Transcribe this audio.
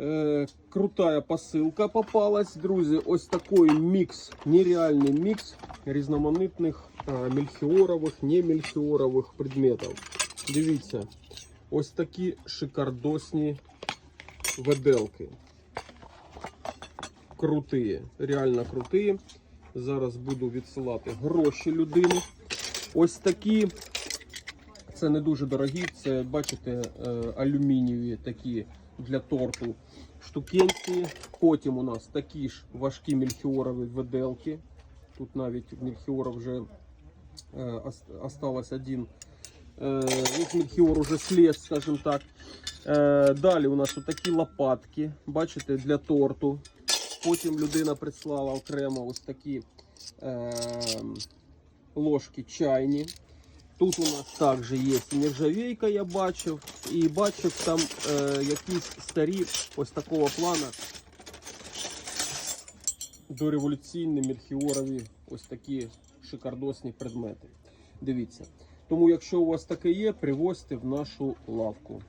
Е, крутая посилка попалась, друзі. Ось такий мікс, нереальний мікс різноманітних е, мельхіорових, немельхіорових предметів. Дивіться, ось такі шикардосні веделки. Круті, реально круті. Зараз буду відсилати гроші людини. Ось такі. Це не дуже дорогі, це бачите, е, алюмінієві такі для торту штукенці. Потім у нас такі ж важкі мельхіорові веделки. Тут навіть мельхіора вже е, ос- осталось один. Е, мельхіор уже слез, скажімо так. Далі у нас такі лопатки, бачите, для торту. Потім людина прислала окремо ось такі ложки чайні. Тут у нас також є нержавейка, я бачив. І бачив там е, якісь старі ось такого плана дореволюційні мельхіорові ось такі шикардосні предмети. Дивіться. Тому, якщо у вас таке є, привозьте в нашу лавку.